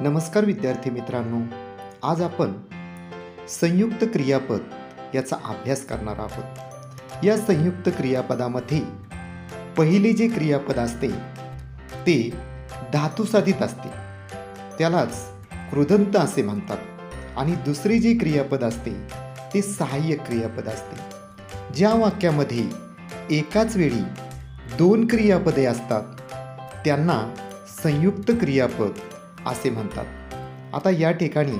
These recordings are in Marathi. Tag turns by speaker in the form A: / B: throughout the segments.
A: नमस्कार विद्यार्थी मित्रांनो. आज आपण संयुक्त क्रियापद याचा अभ्यास करणार आहोत. या संयुक्त क्रियापदामध्ये पहिले जे क्रियापद असते ते धातुसाधित असते. त्यालाच कृदंत असे म्हणतात. आणि दुसरे जे क्रियापद असते ते सहाय्यक क्रियापद असते. ज्या वाक्यामध्ये एकाच वेळी दोन क्रियापदे असतात त्यांना संयुक्त क्रियापद असे म्हणतात. आता या ठिकाणी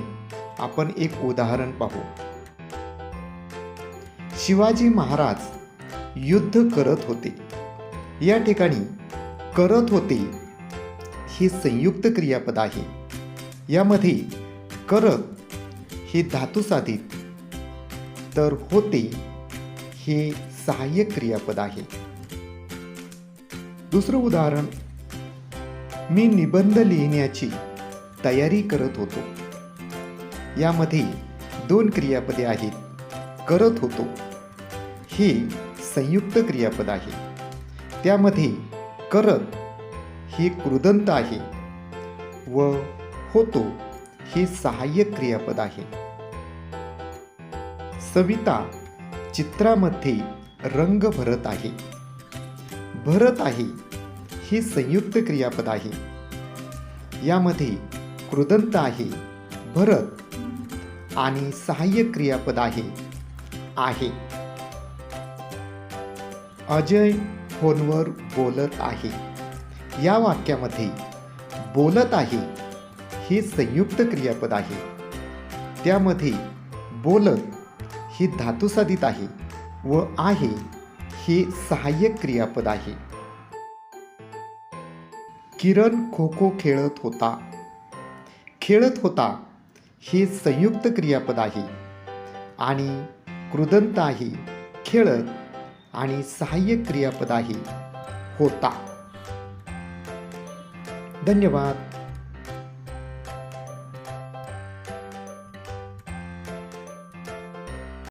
A: आपण एक उदाहरण पाहू. शिवाजी महाराज युद्ध करत होते. या ठिकाणी करत होते हे संयुक्त क्रियापद आहे. यामध्ये करत हे धातुसाधित तर होते हे सहाय्यक क्रियापद आहे. दुसरं उदाहरण मी निबंध लिहिण्याची तयारी करत होतो. यामध्ये दोन क्रियापदे आहेत करत होतो. हे संयुक्त क्रियापद आहे. त्यामध्ये करत हे कृदंत आहे. व होतो हे सहाय्यक क्रियापद आहे. सविता चित्रामध्ये रंग भरत आहे. भरत आहे हे संयुक्त क्रियापद आहे. यामध्ये कृदंत आहे भरत आणि सहाय्यक क्रियापद आहे आहे. अजय फोनवर बोलत आहे. या वाक्यामध्ये बोलत आहे हे संयुक्त क्रियापद आहे. त्यामध्ये बोलत हे धातुसाधित आहे व आहे हे सहाय्यक क्रियापद आहे. किरण खो खो खेळत होता. खेळत होता हे संयुक्त क्रियापद आहे आणि कृदंत आहे खेळत आणि सहाय्यक क्रियापद आहे होता. धन्यवाद.